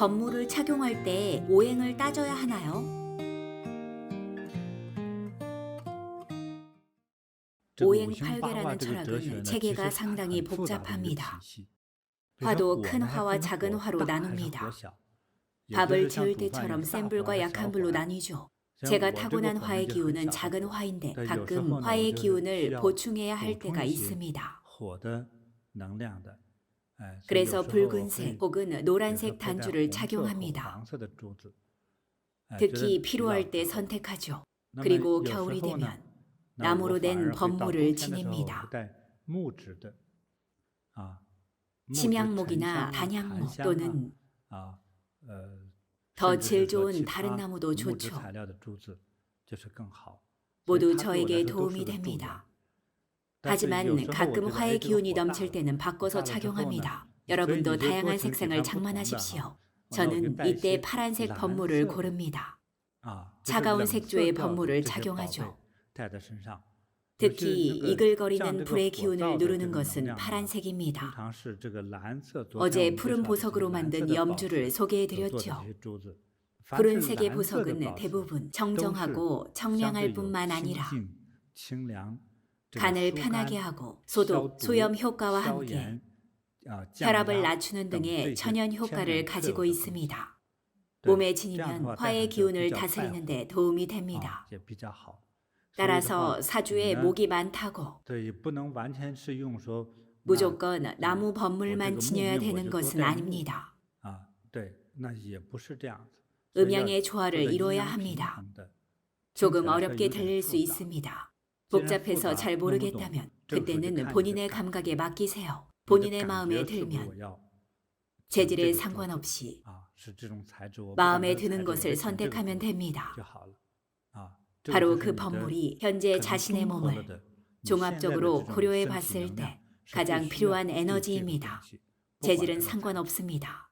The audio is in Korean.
법무를 착용할 때 오행을 따져야 하나요? 오행 팔계라는 철학은 체계가 상당히 복잡합니다. 화도 큰 화와 작은 화로 나눕니다. 밥을 지을 때처럼 센 불과 약한 불로 나뉘죠. 제가 타고난 화의 기운은 작은 화인데 가끔 화의 기운을 보충해야 할 때가 있습니다. 그래서 붉은색 혹은 노란색 단주를 착용합니다. 특히 필요할 때 선택하죠. 그리고 겨울이 되면 나무로 된 법무를 지닙니다. 침양목이나 단양목 또는 더 질 좋은 다른 나무도 좋죠. 모두 저에게 도움이 됩니다. 하지만 가끔 화의 기운이 넘칠 때는 바꿔서 착용합니다. 여러분도 다양한 색상을 장만하십시오. 저는 이때 파란색 법무를 고릅니다. 차가운 색조의 법무를 착용하죠. 특히 이글거리는 불의 기운을 누르는 것은 파란색입니다. 어제 푸른 보석으로 만든 염주를 소개해드렸죠. 푸른색의 보석은 대부분 정정하고 청량할 뿐만 아니라 간을 편하게 하고 소독, 소염 효과와 함께 혈압을 낮추는 등의 천연 효과를 가지고 있습니다. 몸에 지니면 화의 기운을 다스리는 데 도움이 됩니다. 따라서 사주에 목이 많다고 무조건 나무 법물만 지녀야 되는 것은 아닙니다. 음양의 조화를 이뤄야 합니다. 조금 어렵게 들릴 수 있습니다. 복잡해서 잘 모르겠다면 그때는 본인의 감각에 맡기세요. 본인의 마음에 들면 재질에 상관없이 마음에 드는 것을 선택하면 됩니다. 바로 그 법물이 현재 자신의 몸을 종합적으로 고려해 봤을 때 가장 필요한 에너지입니다. 재질은 상관없습니다.